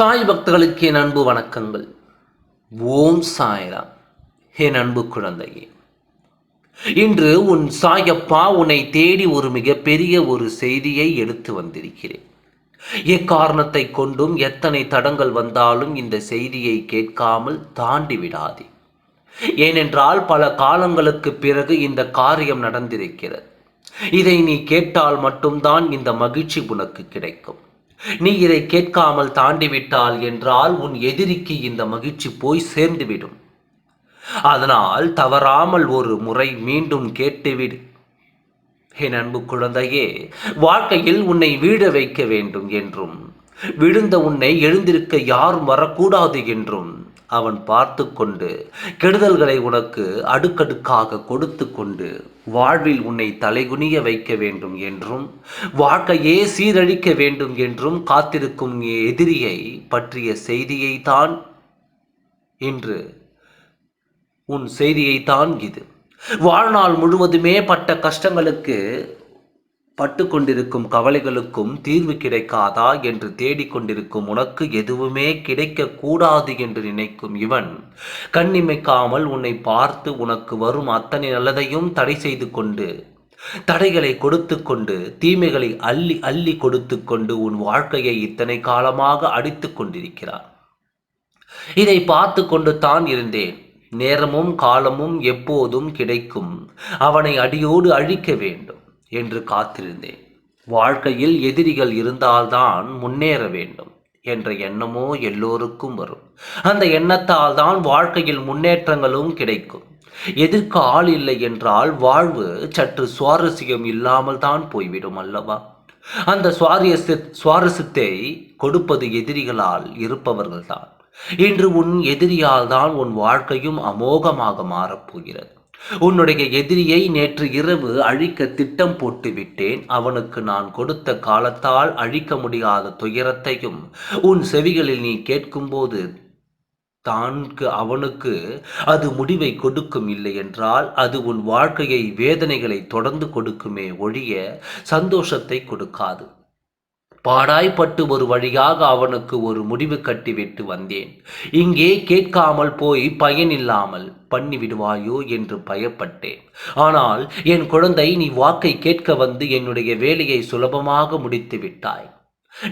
சாய் பக்தர்களுக்கு என் அன்பு வணக்கங்கள். ஓம் சாய்ரா என் அன்பு குழந்தையே. இன்று உன் சாயப்பா உன்னை தேடி ஒரு மிகப்பெரிய ஒரு செய்தியை எடுத்து வந்திருக்கிறேன். எக்காரணத்தை கொண்டும் எத்தனை தடங்கள் வந்தாலும் இந்த செய்தியை கேட்காமல் தாண்டி விடாதே. ஏனென்றால் பல காலங்களுக்கு பிறகு இந்த காரியம் நடந்திருக்கிறது. இதை நீ கேட்டால் மட்டும்தான் இந்த மகிழ்ச்சி உனக்கு கிடைக்கும். நீ இதை கேட்காமல் தாண்டிவிட்டால் என்றால் உன் எதிரிக்கு இந்த மகிழ்ச்சி போய் சேர்ந்துவிடும். அதனால் தவறாமல் ஒரு முறை மீண்டும் கேட்டுவிடு. என் அன்பு குழந்தையே வாழ்க்கையில் உன்னை வீழ வைக்க வேண்டும் என்றும் விழுந்த உன்னை எழுந்திருக்க யாரும் வரக்கூடாது என்றும் அவன் பார்த்து கொண்டு கெடுதல்களை உனக்கு அடுக்கடுக்காக கொடுத்து கொண்டு வாழ்வில் உன்னை தலைகுனிய வைக்க வேண்டும் என்றும் வாழ்க்கையே சீரழிக்க வேண்டும் என்றும் காத்திருக்கும் எதிரியை பற்றிய செய்தியை தான் இன்று உன் செய்தியைத்தான் இது. வாழ்நாள் முழுவதுமே பட்ட கஷ்டங்களுக்கு பட்டு கொண்டிருக்கும் கவலைகளுக்கும் தீர்வு கிடைக்காதா என்று தேடிக்கொண்டிருக்கும் உனக்கு எதுவுமே கிடைக்கக்கூடாது என்று நினைக்கும் இவன். கண்ணிமைக்காமல் உன்னை பார்த்து உனக்கு வரும் அத்தனை நல்லதையும் தடை செய்து கொண்டு தடைகளை கொடுத்து கொண்டு தீமைகளை அள்ளி அள்ளி கொடுத்து கொண்டு உன் வாழ்க்கையை இத்தனை காலமாக அடித்து கொண்டிருக்கிறான் இதை பார்த்து கொண்டு தான் இருந்தேன். நேரமும் காலமும் எப்போதும் கிடைக்கும். அவனை அடியோடு அழிக்க வேண்டும். என்று காத்திருந்தேன். வாழ்க்கையில் எதிரிகள் இருந்தால்தான் முன்னேற வேண்டும் என்ற எண்ணமோ எல்லோருக்கும் வரும். அந்த எண்ணத்தால் தான் வாழ்க்கையில் முன்னேற்றங்களும் கிடைக்கும். எதிர்க்க ஆள் இல்லை என்றால் வாழ்வு சற்று சுவாரஸ்யம் இல்லாமல் தான் போய்விடும் அல்லவா? அந்த சுவாரஸ்ய சுவாரஸ்யத்தை கொடுப்பது எதிரிகளால் இருப்பவர்கள்தான். இன்று உன் எதிரியால் தான் உன் வாழ்க்கையும் அமோகமாக மாறப்போகிறது உன்னுடைய எதிரியை நேற்று இரவு அழிக்க திட்டம் போட்டு விட்டேன் அவனுக்கு நான் கொடுத்த காலத்தால் அழிக்க முடியாத துயரத்தையும் உன் செவிகளில் நீ கேட்கும்போது தான்கு அவனுக்கு அது முடிவை கொடுக்கும் இல்லை என்றால் அது உன் வாழ்க்கையை வேதனைகளை தொடர்ந்து கொடுக்குமே ஒழிய சந்தோஷத்தை கொடுக்காது. பாடாய்ப்பட்டு ஒரு வழியாக அவனுக்கு ஒரு முடிவு கட்டிவிட்டு வந்தேன். இங்கே கேட்காமல் போய் பயனில்லாமல் பண்ணிவிடுவாயோ என்று பயப்பட்டேன். ஆனால் என் குழந்தை நீ வாக்கை கேட்க வந்து என்னுடைய வேலையை சுலபமாக முடித்து விட்டாய்.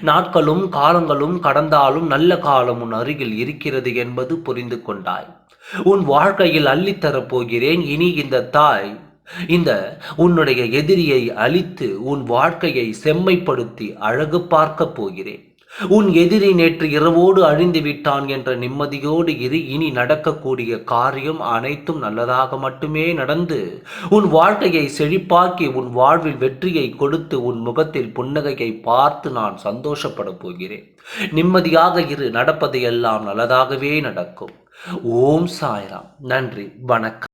நாட்களும் காலங்களும் கடந்தாலும் நல்ல காலம் உன் அருகில் இருக்கிறது என்பது புரிந்து கொண்டாய். உன் வாழ்க்கையில் அள்ளித்தரப் போகிறேன். இனி இந்த தாய் இந்த உன்னுடைய எதிரியை அழித்து உன் வாழ்க்கையை செம்மைப்படுத்தி அழகு பார்க்கப் போகிறேன். உன் எதிரி நேற்று இரவோடு அழிந்து விட்டான் என்ற நிம்மதியோடு இரு இனி நடக்கக்கூடிய காரியம் அனைத்தும் நல்லதாக மட்டுமே நடந்து உன் வாழ்க்கையை செழிப்பாக்கி உன் வாழ்வில் வெற்றியை கொடுத்து உன் முகத்தில் புன்னகையை பார்த்து நான் சந்தோஷப்பட போகிறேன். நிம்மதியாக இரு நடப்பது எல்லாம் நல்லதாகவே நடக்கும். ஓம் சாய்ராம். நன்றி வணக்கம்.